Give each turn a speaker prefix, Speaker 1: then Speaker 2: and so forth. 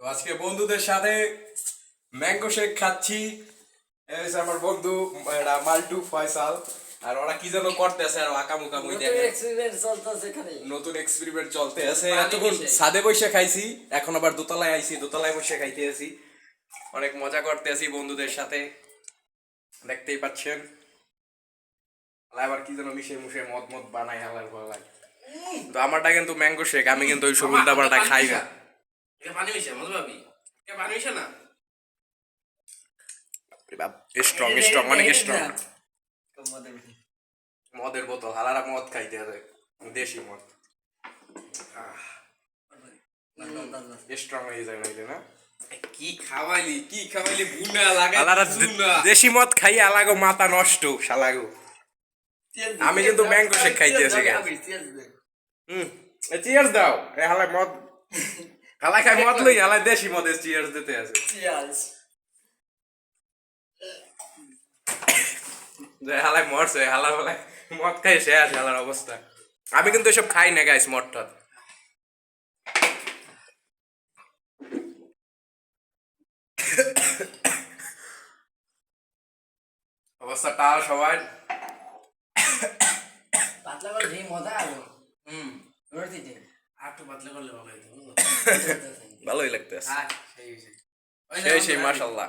Speaker 1: তো আজকে বন্ধুদের সাথে ম্যাঙ্গো শেক খাচ্ছি। আমার বন্ধু মাল্টু ফয়সাল। আর ওরা কি যেন করতেছে আর
Speaker 2: এক্সপিরিয়েন্স চলতেছে এখানে।
Speaker 1: নতুন এক্সপেরিমেন্ট চলতে আছে এতক্ষণ সাদে বসে খাইছি এখন আবার দোতলায় আইছি দোতলায় বসে খাইতে আছি। অনেক মজা করতে আছি বন্ধুদের সাথে। দেখতেই পাচ্ছেন। আবার কি যেন মিশে মুশে মদ মদ বানাই হালার গলায় তো আমারটা কিন্তু ম্যাঙ্গো শেক আমি কিন্তু ওই সব উল্টা খাই না।
Speaker 3: এটা পানি মিশা এটা পানি মিশা না?
Speaker 1: স্ট্রং স্ট্রং অনেক স্ট্রং মদের বোতল হালারা মদ খাইতে আছে দেশি মদ। স্ট্রং হয়ে যায় নাইলে না?
Speaker 3: কি খাওয়াইলি কি খাওয়াইলি বুনা লাগাই বুনা
Speaker 1: দেশি মদ খাই আলাগো মাথা নষ্ট শালাগো। আমি কিন্তু ম্যাঙ্গো শেক খাইতে আছি। হুম চিয়ার্স দাও এ হালায় মদ। হালায় খাই মদ লই হালায় দেশি মদের চিয়ার্স দিতে আছে যে হালায় মরছে হালা মদ খাই শেষ হালার অবস্থা আমি কিন্তু এসব খাই না গাইস মদ টদ অবস্থাটা সবাই
Speaker 2: পাতলা করে মজা আলো
Speaker 3: হুম
Speaker 2: রোটি
Speaker 3: একটু পাতলা করলে ভালো হতো
Speaker 1: ভালোই লাগতেছে।
Speaker 3: সেই
Speaker 1: সেই সেই মাশাল্লাহ।